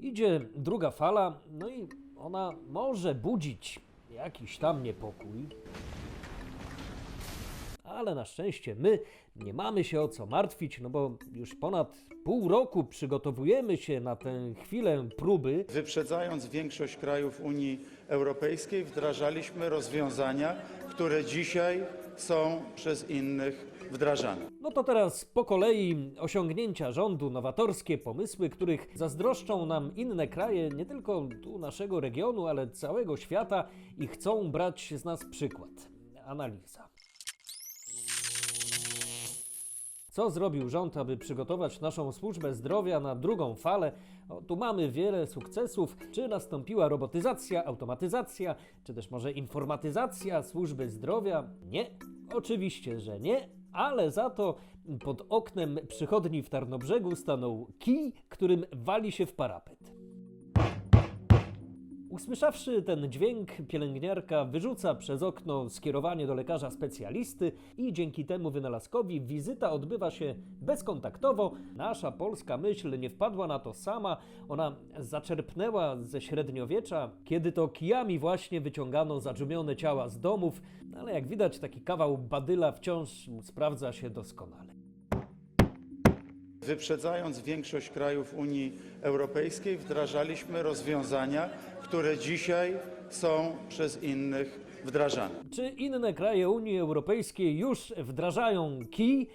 Idzie druga fala, no i ona może budzić jakiś tam niepokój. Ale na szczęście my nie mamy się o co martwić, no bo już ponad pół roku przygotowujemy się na tę chwilę próby. Wyprzedzając większość krajów Unii Europejskiej, wdrażaliśmy rozwiązania, które dzisiaj są przez innych wdrażane. No to teraz po kolei osiągnięcia rządu, nowatorskie pomysły, których zazdroszczą nam inne kraje, nie tylko tu naszego regionu, ale całego świata i chcą brać z nas przykład. Analiza. Co zrobił rząd, aby przygotować naszą służbę zdrowia na drugą falę? O, tu mamy wiele sukcesów. Czy nastąpiła robotyzacja, automatyzacja, czy też może informatyzacja służby zdrowia? Nie, oczywiście, że nie, ale za to pod oknem przychodni w Tarnobrzegu stanął kij, którym wali się w parapet. Usłyszawszy ten dźwięk, pielęgniarka wyrzuca przez okno skierowanie do lekarza specjalisty i dzięki temu wynalazkowi wizyta odbywa się bezkontaktowo. Nasza polska myśl nie wpadła na to sama, ona zaczerpnęła ze średniowiecza, kiedy to kijami właśnie wyciągano zadżumione ciała z domów, ale jak widać taki kawał badyla wciąż sprawdza się doskonale. Wyprzedzając większość krajów Unii Europejskiej, wdrażaliśmy rozwiązania, które dzisiaj są przez innych wdrażane. Czy inne kraje Unii Europejskiej już wdrażają kij?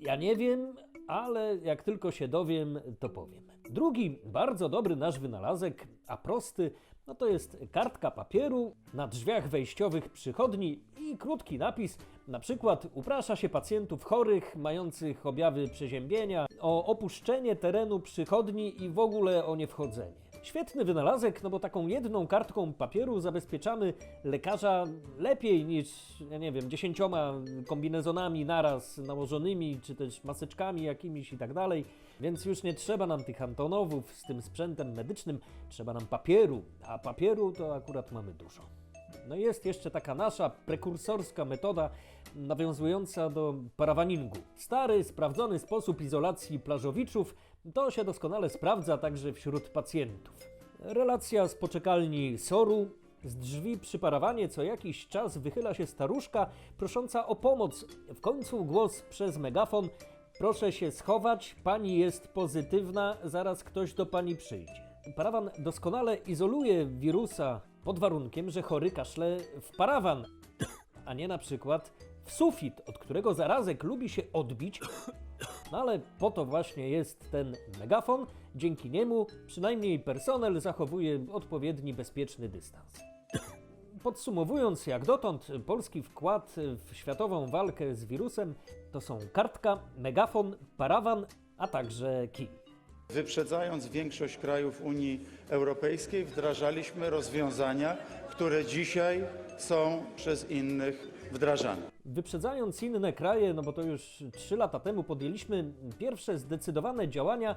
Ja nie wiem, ale jak tylko się dowiem, to powiem. Drugi bardzo dobry nasz wynalazek, a prosty, no to jest kartka papieru na drzwiach wejściowych przychodni i krótki napis, na przykład uprasza się pacjentów chorych, mających objawy przeziębienia, o opuszczenie terenu przychodni i w ogóle o niewchodzenie. Świetny wynalazek, no bo taką jedną kartką papieru zabezpieczamy lekarza lepiej niż, ja nie wiem, dziesięcioma kombinezonami naraz nałożonymi, czy też maseczkami jakimiś i tak dalej. Więc już nie trzeba nam tych Antonowów z tym sprzętem medycznym, trzeba nam papieru, a papieru to akurat mamy dużo. No jest jeszcze taka nasza prekursorska metoda nawiązująca do parawaningu. Stary, sprawdzony sposób izolacji plażowiczów to się doskonale sprawdza także wśród pacjentów. Relacja z poczekalni Soru. Z drzwi przy parawanie co jakiś czas wychyla się staruszka prosząca o pomoc. W końcu głos przez megafon. Proszę się schować, pani jest pozytywna, zaraz ktoś do pani przyjdzie. Parawan doskonale izoluje wirusa pod warunkiem, że chory kaszle w parawan, a nie na przykład w sufit, od którego zarazek lubi się odbić. No ale po to właśnie jest ten megafon. Dzięki niemu przynajmniej personel zachowuje odpowiedni bezpieczny dystans. Podsumowując, jak dotąd polski wkład w światową walkę z wirusem to są kartka, megafon, parawan, a także kij. Wyprzedzając większość krajów Unii Europejskiej, wdrażaliśmy rozwiązania, które dzisiaj są przez innych wdrażane. Wyprzedzając inne kraje, no bo to już 3 lata temu podjęliśmy pierwsze zdecydowane działania,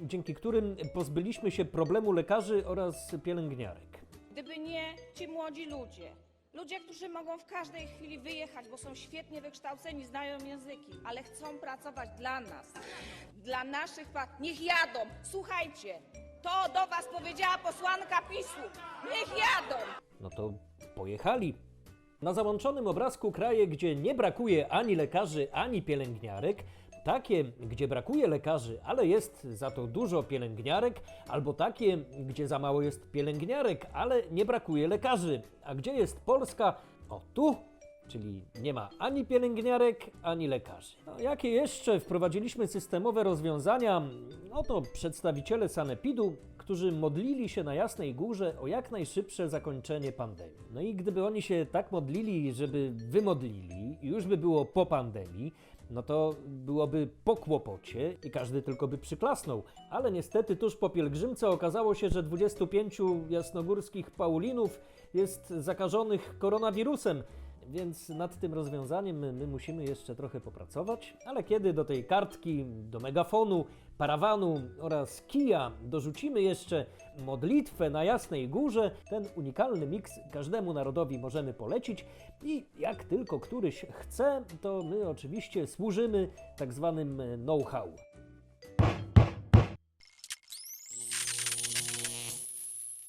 dzięki którym pozbyliśmy się problemu lekarzy oraz pielęgniarek. Gdyby nie ci młodzi ludzie, ludzie, którzy mogą w każdej chwili wyjechać, bo są świetnie wykształceni, znają języki, ale chcą pracować dla nas, dla naszych pa- Niech jadą! Słuchajcie, to do was powiedziała posłanka PiSu. Niech jadą! No to pojechali. Na załączonym obrazku kraje, gdzie nie brakuje ani lekarzy, ani pielęgniarek, takie, gdzie brakuje lekarzy, ale jest za to dużo pielęgniarek, albo takie, gdzie za mało jest pielęgniarek, ale nie brakuje lekarzy. A gdzie jest Polska? O tu, czyli nie ma ani pielęgniarek, ani lekarzy. No, jakie jeszcze wprowadziliśmy systemowe rozwiązania? No to przedstawiciele Sanepidu, którzy modlili się na Jasnej Górze o jak najszybsze zakończenie pandemii. No i gdyby oni się tak modlili, żeby wymodlili, już by było po pandemii, no to byłoby po kłopocie i każdy tylko by przyklasnął. Ale niestety tuż po pielgrzymce okazało się, że 25 jasnogórskich Paulinów jest zakażonych koronawirusem. Więc nad tym rozwiązaniem my, my musimy jeszcze trochę popracować, ale kiedy do tej kartki, do megafonu, parawanu oraz kija dorzucimy jeszcze modlitwę na Jasnej Górze, ten unikalny miks każdemu narodowi możemy polecić i jak tylko któryś chce, to my oczywiście służymy tak zwanym know-how.